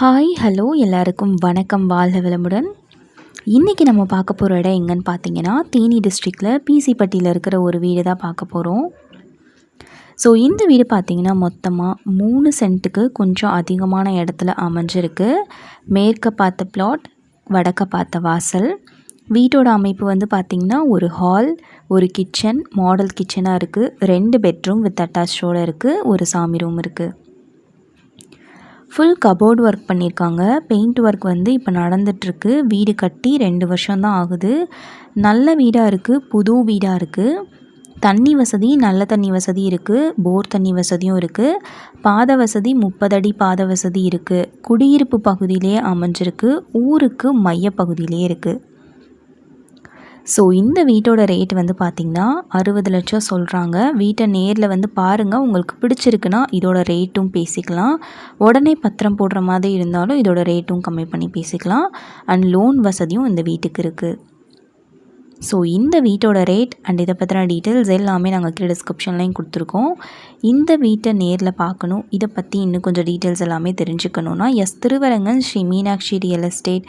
Hi hello எல்லாருக்கும் வணக்கம் வாழ்க விளம்புடன் இன்றைக்கி நம்ம பார்க்க போகிற இடம் எங்கன்னு பார்த்தீங்கன்னா தேனி டிஸ்ட்ரிக்டில் பிசிப்பட்டியில் இருக்கிற ஒரு வீடு தான் பார்க்க போகிறோம் ஸோ இந்த வீடு பார்த்திங்கன்னா மொத்தமாக மூணு சென்ட்டுக்கு கொஞ்சம் அதிகமான இடத்துல அமைஞ்சிருக்கு. மேற்க பார்த்த பிளாட் வடக்க பார்த்த வாசல். வீட்டோட அமைப்பு வந்து பார்த்திங்கன்னா ஒரு ஹால் ஒரு கிச்சன் மாடல் கிச்சனாக இருக்குது ரெண்டு பெட்ரூம் வித் அட்டாச்சோடு இருக்குது ஒரு சாமி ரூம் இருக்குது ஃபுல் கபோர்டு ஒர்க் பண்ணியிருக்காங்க பெயிண்ட் ஒர்க் வந்து இப்போ நடந்துகிட்ருக்கு வீடு கட்டி ரெண்டு வருஷம்தான் ஆகுது. நல்ல வீடாக இருக்குது புது வீடாக இருக்குது தண்ணி வசதி நல்ல தண்ணி வசதி இருக்குது போர் தண்ணி வசதியும் இருக்குது பாத வசதி முப்பது அடி பாத வசதி இருக்குது குடியிருப்பு பகுதியிலே அமைஞ்சிருக்கு. ஊருக்கு மையப்பகுதியிலே இருக்குது ஸோ இந்த வீட்டோட ரேட் வந்து பார்த்திங்கன்னா அறுபது லட்சம் சொல்கிறாங்க வீட்டை நேரில் வந்து பாருங்கள் உங்களுக்கு பிடிச்சிருக்குன்னா இதோட ரேட்டும் பேசிக்கலாம். உடனே பத்திரம் போடுற மாதிரி இருந்தாலும் இதோட ரேட்டும் கம்மி பண்ணி பேசிக்கலாம். அண்ட் லோன் வசதியும் இந்த வீட்டுக்கு இருக்குது ஸோ இந்த வீட்டோட ரேட் அண்ட் இதை பற்றின டீட்டெயில்ஸ் எல்லாமே நாங்கள் கீழே டிஸ்கிரிப்ஷன்லையும் கொடுத்துருக்கோம். இந்த வீட்டை நேரில் பார்க்கணும். இதை பற்றி இன்னும் கொஞ்சம் டீட்டெயில்ஸ் எல்லாமே தெரிஞ்சுக்கணுன்னா S Thiruvarangan Sri Meenakshi real estate